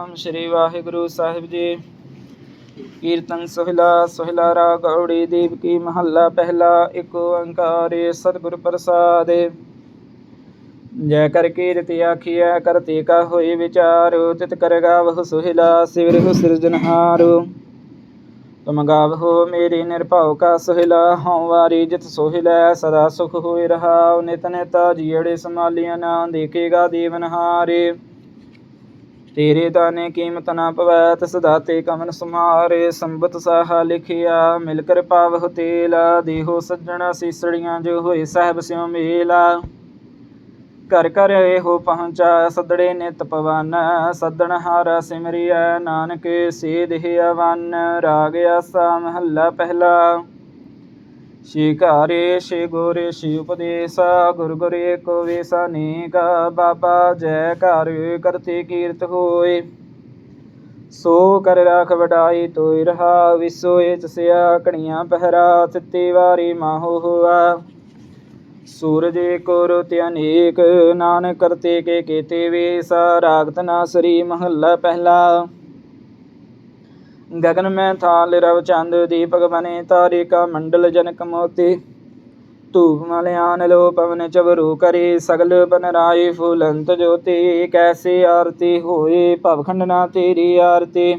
ਨਾਮ ਸ਼੍ਰੀ ਵਾਹਿਗੁਰੂ ਸਾਹਿਬ ਜੀ। ਕੀਰਤਨ ਸੋਹਿਲਾ ਸੋਹਿਲਾ ਰਾਗ ਗੌੜੀ ਦੀਪ ਕੀ ਮਹੱਲਾ ਪਹਿਲਾ, ਇੱਕ ਓੰਕਾਰ ਸਤਿਗੁਰ ਪ੍ਰਸਾਦ। ਜੈ ਕਰ ਕੀਰਤਿ ਆਖੀਐ ਕਰਤੇ ਕਾ ਹੋਈ ਵਿਚਾਰ, ਤਿਤ ਕਰ ਗਾਵਹੁ ਸੋਹਿਲਾ ਸਿਵਰਿਹੁ ਸਿਰਜਨਹਾਰ ਤੁਮ ਗਾਵਹੁ ਮੇਰੀ ਨਿਰਭਉ ਕਾ ਸੋਹਿਲਾ, ਹਉ ਵਾਰੀ ਜਿਤ ਸੋਹਿਲਾ, ਸਦਾ ਸੁਖ ਹੋਇ ਰਹਾਉ, ਨਿਤ ਨਿਤ ਜੀੜੇ ਸਮਾਲੀਆਂ ਨਾ ਦੇਖੇਗਾ ਦੇਵਨਹਾਰੇ ਤੇਰੇ ਦਾਨੇ ਕੀਮਤ ਨਾ ਪਵੈ, ਤਿਸ ਦਾਤੇ ਕਮਨ ਸਮਾਰੇ, ਸੰਬਤ ਸਾਹਾ ਲਿਖਿਆ, ਮਿਲ ਕਰ ਪਾਵਹੁ ਤੇਲਾ, ਦੇਹੋ ਸੱਜਣਾ ਸੀਸੜੀਆਂ ਜੋ ਹੋਏ ਸਹਿਬ ਸਿਉ ਮੇਲਾ। ਕਰ ਕਰ ਇਹੋ ਪਹੁੰਚਾ, ਸਦੜੇ ਨਿਤ ਪਵਨ, ਸਦਣ ਹਾਰਾ ਸਿਮਰਿਐ, ਨਾਨਕ ਸੇਧ ਅਵਨ, ਰਾਗ ਆਸਾ ਮਹੱਲਾ ਪਹਿਲਾ। ਸ਼ਿਕਾਰੇ ਸ਼ੇ ਗੋਰੇ ਸ਼ਿ ਉਪਦੇਸਾ ਗੁਰ ਗੁਰੇ ਕੋ ਵੇਸਾ ਬਾਬਾ ਜੈ ਘਰ ਕਰਤੇ ਕੀਰਤ ਹੋਏ। ਸੋ ਕਰ ਰਾਖ ਵਡਾਈ ਤੋਇ ਰਹਾ ਵਿਸੋਏ ਚਸਿਆ ਕਣੀਆਂ ਪਹਿਰਾ ਤਿੱਤੇ ਵਾਰੀ ਮਾਹੋ ਹੁਆ। ਸੂਰਜ ਏਕੋ ਰੁਤ ਅਨੇਕ ਨਾਨਕ ਕਰਤੇ ਕੇ ਕੀਤੇ ਵੇਸਾ, ਰਾਗਤ ਨਾ ਸ੍ਰੀ ਮਹੱਲਾ ਪਹਿਲਾ। ਗगन ਮੈਂ ਥਾਲ ਰਵ ਚੰਦ ਦੀਪਕ ਬਨੇ ਤਾਰਿਕਾ ਮੰਡਲ ਜਨਕ ਮੋਤੀ। ਧੂਪ ਮਲਿਆਨ ਲੋ ਪਵਨ ਚਵਰੂ ਕਰੇ ਸਗਲ ਬਨ ਰਾਏ ਫੁਲੰਤ ਜੋਤੀ। ਕੈਸੇ ਆਰਤੀ ਹੋਏ ਭਵਖੰਡ ਨਾ ਤੇਰੀ ਆਰਤੀ।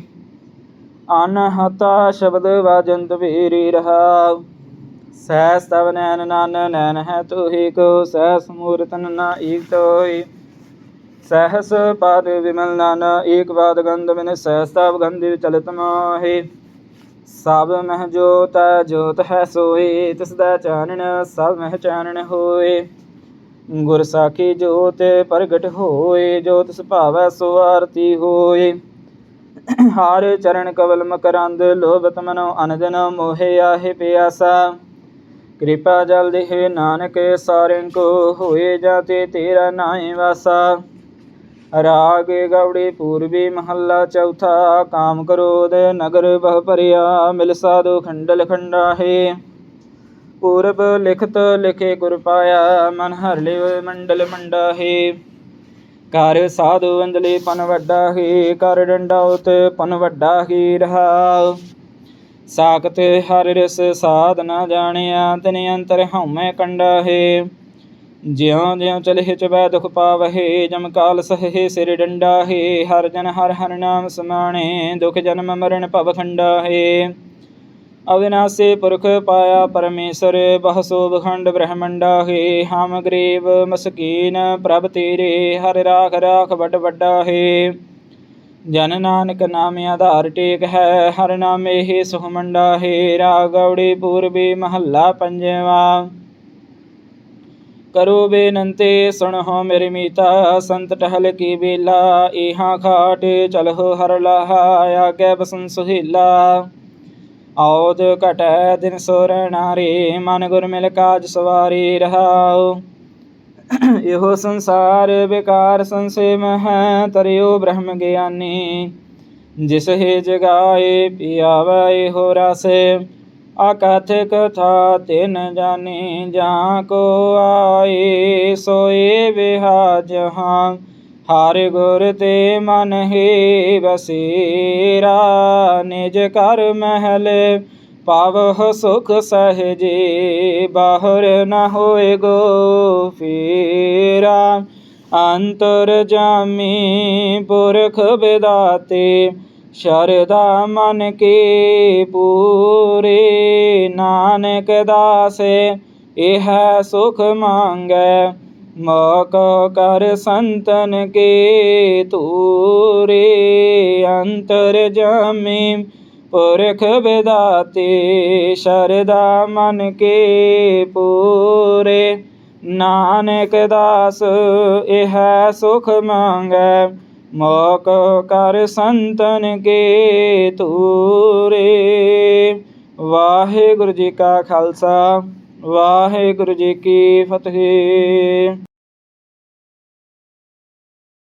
ਅਨਹਤਾ ਸ਼ਬਦ ਵਾਜੰਤ ਵੀਰੀ ਰਹਾ ਸਹਿ ਸਭ ਨੈਨ ਨਾਨ ਨੈਨ ਹੈ ਤੂੰ ਹੀ ਕੋ, ਸਹਿ ਸਮੂਰਤਨ ਨਾ सहस पाद विमल नाना एक बाद गंध बिन सहस्ताव गंधिर चलत माहे ਸਭ ਮਹਿ ਜੋਤ ਹੈ ਜੋਤ ਹੈ ਸੋਏ ਤਿਸ ਦਾ ਚਾਨਣ ਸਭ ਮਹਿ ਚਾਨਣ ਹੋਏ ਗੁਰ ਸਾਖੀ ਜੋਤ ਪ੍ਰਗਟ ਹੋਏ ਜੋਤ ਸੁਭਾਵੈ ਸੋ ਆਰਤੀ ਹੋਏ ਹਾਰ ਚਰਨ ਕਵਲ ਮਕਰੰਦ ਲੋਭਤ ਮਨੋ ਅਨਦਨ ਮੋਹਿ ਆਹੇ ਪਿਆਸਾ ਕਿਰਪਾ ਜਲ ਦੇਹ ਨਾਨਕ ਸਾਰਿੰ ਕੋ ਹੋਏ ਜਾਤੇ ਤੇਰਾ ਨਾਏ ਵਾਸਾ ਰਾਗ ਗੌੜੀ ਪੂਰਬੀ ਮਹੱਲਾ ਚੌਥਾ, ਕਾਮ ਕ੍ਰੋਧ ਨਗਰ ਬਹੁ ਭਰਿਆ, ਮਿਲ ਸਾਧੂ ਖੰਡਲ ਖੰਡਾਹੇ। ਪੂਰਬ ਲਿਖਤ ਲਿਖੇ ਗੁਰ ਪਾਇਆ, ਮਨ ਹਰ ਲਿਵ ਮੰਡਲ ਮੰਡਾਹੇ। ਕਰ ਸਾਧੂ ਅੰਜਲੀ ਪਨ ਵੱਡਾ ਹੀ ਕਰ ਡੰਡਾਉਤ ਪਨ ਵੱਡਾ ਹੀ ਰਹਾ। ਸਾਖਤ ਹਰ ਰਸ ਸਾਧ ਨਾ ਜਾਣਿਆ ਤਨ ਅੰਤਰ ਹਉਮੈ ਕੰਡਾ ਹੈ ਜਿਉਂ ਜਿਉਂ ਚਲਹਿ ਚਬੈ ਦੁਖ ਪਾਵਹਿ, ਜਮ ਕਾਲ ਸਹਿ ਸਿਰ ਡੰਡਾ ਹੈ ਹਰ ਜਨ ਹਰ ਹਰ ਨਾਮ ਸਮਾਣੇ, ਦੁਖ ਜਨਮ ਮਰਨ ਭਵ ਖੰਡਾ ਹੈ ਅਵਿਨਾਸੀ ਪੁਰਖ ਪਾਇਆ ਪਰਮੇਸ਼ਰ, ਬਹੁ ਸੋਭ ਖੰਡ ਬ੍ਰਹਮੰਡਾ ਹੈ ਹਮ ਗਰੀਬ ਮਸਕੀਨ ਪ੍ਰਭ ਤੇਰੇ, ਹਰ ਰਾਖ ਰਾਖ ਵੱਡ ਵੱਡਾ ਹੈ ਜਨ ਨਾਨਕ ਨਾਮ ਆਧਾਰ ਟੇਕ ਹੈ, ਹਰ ਨਾਮੇ ਹੀ ਸੁਹਮੰਡਾ ਹੈ ਰਾਗੌੜੀ ਪੂਰਬੀ ਮਹੱਲਾ ਪੰਜਵਾ। ਕਰੋ ਬੇਨੰਤੇ ਸੁਣਹੁ ਮੇਰੀ ਮੀਤਾ, ਸੰਤ ਟਹਲ ਕੀ ਬੇਲਾ ਇਹਾਂ ਖਾਟ ਚਲਹੁ ਹਰ ਲਾਹਾ, ਆਗੇ ਬਸਨ ਸੁਹੀਲਾ। ਔਦ ਘਟੈ ਦਿਨ ਸੁਰ ਨਾਰੀ, ਮਨ ਗੁਰ ਮਿਲ ਕਾਜ ਸਵਾਰੀ ਰਹਾਉ। ਇਹੋ ਸੰਸਾਰ ਵਿਕਾਰ ਸੰਸੇ ਹੈ, ਤਰਿਓ ਬ੍ਰਹਮ ਗਿਆਨੀ। ਜਿਸ ਹੈ ਜਗਾਏ, ਪਿਆਵੇ ਹੋ ਰਸੇ। ਅਕਥ ਕਥਾ ਤਿਨ ਜਾਣੀ ਜਾਂ ਕੋ ਆਏ, ਸੋਏ ਵਿਹਾ ਜਹਾਂ ਹਰ ਗੁਰ ਤੇ ਮਨ ਹੀ ਬਸੇਰਾ, ਨਿਜ ਕਰ ਮਹਿਲ ਪਾਵਹ ਸੁਖ ਸਹਜੇ, ਬਾਹਰ ਨਾ ਹੋਏ ਗੋ ਫੇਰਾ। ਅੰਤਰ ਜਾਮੀ ਪੁਰਖ ਬਿਦਾਤੇ ਸ਼ਰਦਾ ਮਨ ਕੀ ਪੂਰੇ, ਨਾਨਕ ਦਾਸੇ, ਇਹ ਸੁਖ ਮੰਗੈ। ਮੋਕ ਕਰ ਸੰਤਨ ਕੇ ਤੂਰੇ ਅੰਤਰ ਜਾਮੀ ਪੁਰਖ ਬਿਦਾਤੇ ਸ਼ਰਦਾ ਮਨ ਕੇ ਪੂਰੇ, ਨਾਨਕ ਦਾਸ, ਇਹ ਸੁਖ ਮੰਗੈ। ਮੋਕ ਕਰ ਸੰਤਨ ਕੇ ਤੂਰੇ। ਵਾਹਿਗੁਰੂ ਜੀ ਕਾ ਖਾਲਸਾ ਵਾਹਿਗੁਰੂ ਜੀ ਕੀ ਫਤਿਹ।